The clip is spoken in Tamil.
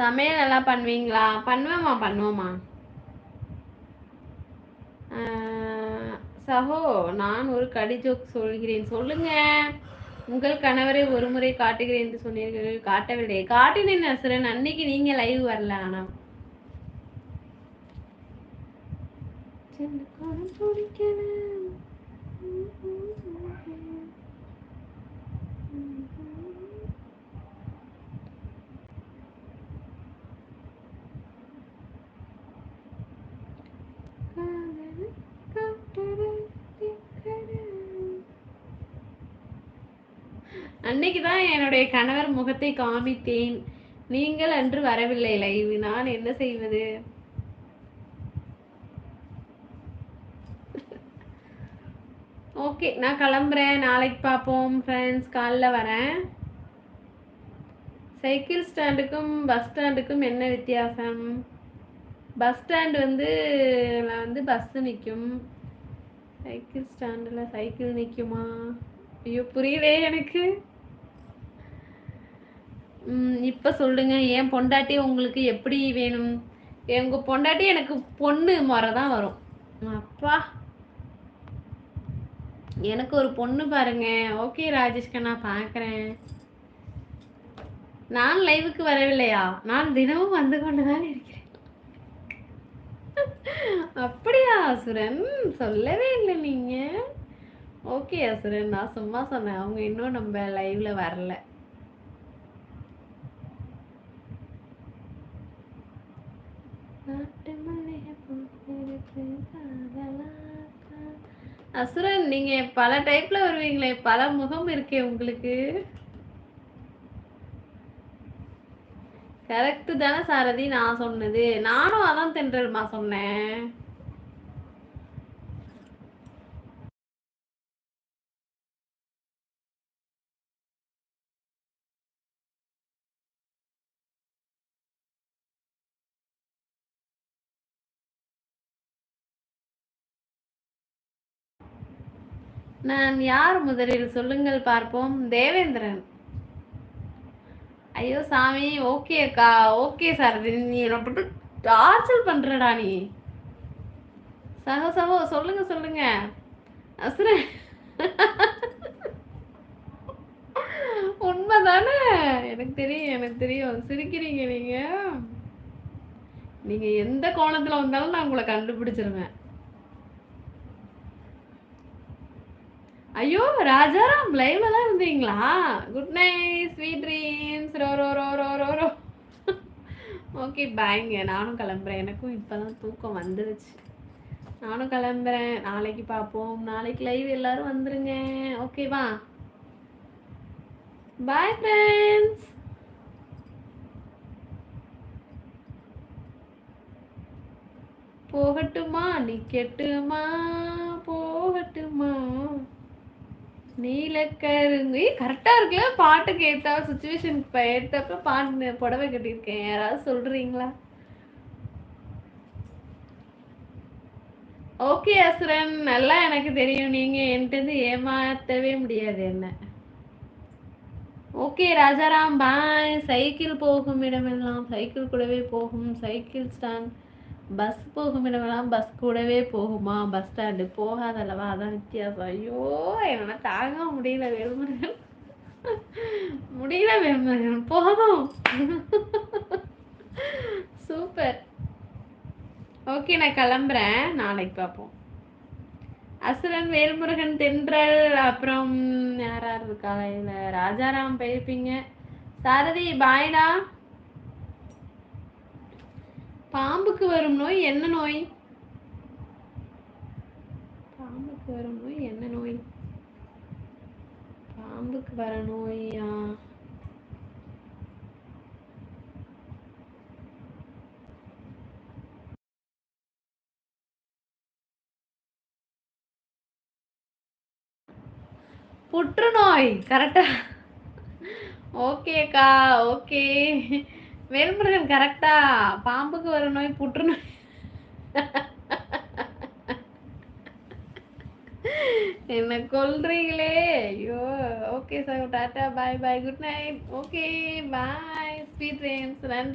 சமையல் நல்லா பண்ணுவீங்களா? பண்ணுவேம்மா பண்ணுவோம்மா. சஹோ நான் ஒரு கடி ஜோக் சொல்கிறேன். சொல்லுங்க. உங்கள் கணவரை ஒரு முறை காட்டுகிறேன் என்று சொன்னீர்கள். காட்டவில்லை. காட்டினேன் அசுரன் அன்னைக்கு நீங்க லைவ் வரல ஆனா. அன்னைக்கு தான் என்னுடைய கணவர் முகத்தை காமித்தேன். நீங்கள் அன்று வரவில்லை லைவ். நான் என்ன செய்வது? ஓகே நான் கிளம்புறேன். நாளைக்கு பார்ப்போம் ஃப்ரெண்ட்ஸ் காலைல வரேன். சைக்கிள் ஸ்டாண்டுக்கும் பஸ் ஸ்டாண்டுக்கும் என்ன வித்தியாசம்? பஸ் ஸ்டாண்டு வந்து வந்து பஸ்ஸு நிற்கும் சைக்கிள் ஸ்டாண்டில் சைக்கிள் நிற்குமா ஐயோ புரியலே எனக்கு. இப்போ சொல்லுங்க. என் பொண்டாட்டி உங்களுக்கு எப்படி வேணும்? எங்கள் பொண்டாட்டி எனக்கு பொண்ணு முறை தான் வரும் அப்பா. எனக்கு ஒரு பொண்ணு பாருங்க. ஓகே ராஜேஷ்கா நான் பார்க்குறேன் நான் லைவுக்கு வரவில்லையா? நான் தினமும் வந்து கொண்டு தான் இருக்கிறேன். அப்படியா அசுரன்? சொல்லவே இல்லை நீங்கள் ஓகே அசுரன் நான் சும்மா சொன்னேன். அவங்க இன்னும் நம்ம லைவ்ல வரல. அசுரன் நீங்க பல டைப்ல வருவீங்களே. பல முகம் இருக்கே உங்களுக்கு. கரெக்டு தானே சாரதி? நான் சொன்னது. நானும் அதான் தென்றல்மா சொன்னேன். நான் யார் முதலில்? சொல்லுங்கள் பார்ப்போம். தேவேந்திரன். ஐயோ சாமி ஓகே அக்கா ஓகே சார். நீ ரொம்ப டார்ச்சர் பண்றடா நீ. சகோ சகோ சொல்லுங்க சொல்லுங்க. அசுர. உண்மைதானே? எனக்கு தெரியும் எனக்கு தெரியும். சிரிக்கிறீங்க நீங்க. நீங்க எந்த கோணத்துல வந்தாலும் நான் உங்களை கண்டுபிடிச்சிருவேன். ஐயோ ராஜாராம் லைவ்ல தான் இருந்தீங்களா? குட் நைட் ஸ்வீட் ட்ரீம்ஸ் ரோ ரோ ரோ ரோ ரோ ரோ. ஓகே பாய்ங்க நானும் கிளம்புறேன். எனக்கும் இப்போ தான் தூக்கம் வந்துருச்சு. நானும் கிளம்புறேன். நாளைக்கு பார்ப்போம். நாளைக்கு லைவ் எல்லாரும் வந்துருங்க. ஓகேவா பாய் ஃப்ரெண்ட்ஸ் போகட்டுமா? நிக்கட்டுமா போகட்டுமா? நீலக்கருங்கி கரெக்டாக இருக்குல்ல? பாட்டுக்கு ஏற்றா சுச்சுவேஷனுக்கு ஏற்றப்ப பாட்டு புடவை கட்டியிருக்கேன். யாராவது சொல்கிறீங்களா ஓகே அசுரன். நல்லா எனக்கு தெரியும். நீங்கள் என்கிட்ட ஏமாற்றவே முடியாது என்ன. ஓகே ராஜாராம். பாய் சைக்கிள் போகும் இடமெல்லாம். சைக்கிள் கூடவே போகும். சைக்கிள் ஸ்டாண்ட் பஸ் போகும் இடமெல்லாம் பஸ் கூடவே போகுமா பஸ் ஸ்டாண்டு போகாதல்லவா அதான் வித்தியாசம் ஐயோ என்னால் தாங்க முடியல வேலுமுருகன் முடியல வேலுமுருகன் போதும் சூப்பர் ஓகே நான் கிளம்புறேன் நாளைக்கு பார்ப்போம் அசுரன் வேல்முருகன் தென்றல் அப்புறம் யார் யார் இருக்கா ராஜாராம் போயிருப்பீங்க சாரதி பாய்டா பாம்புக்கு வரும் நோய் என்ன நோய்? பாம்புக்கு வரும் நோய் என்ன நோய்? பாம்புக்கு வர நோயா? புற்றுநோய் கரெக்டா ஓகேக்கா ஓகே. வேல்முருகன் கரெக்டா பாம்புக்கு வர நோய் புற்றுநோய் என்ன கொல்றீங்களே? ஐயோ okay sir tata bye bye good night okay bye sweet dreams நன்றி.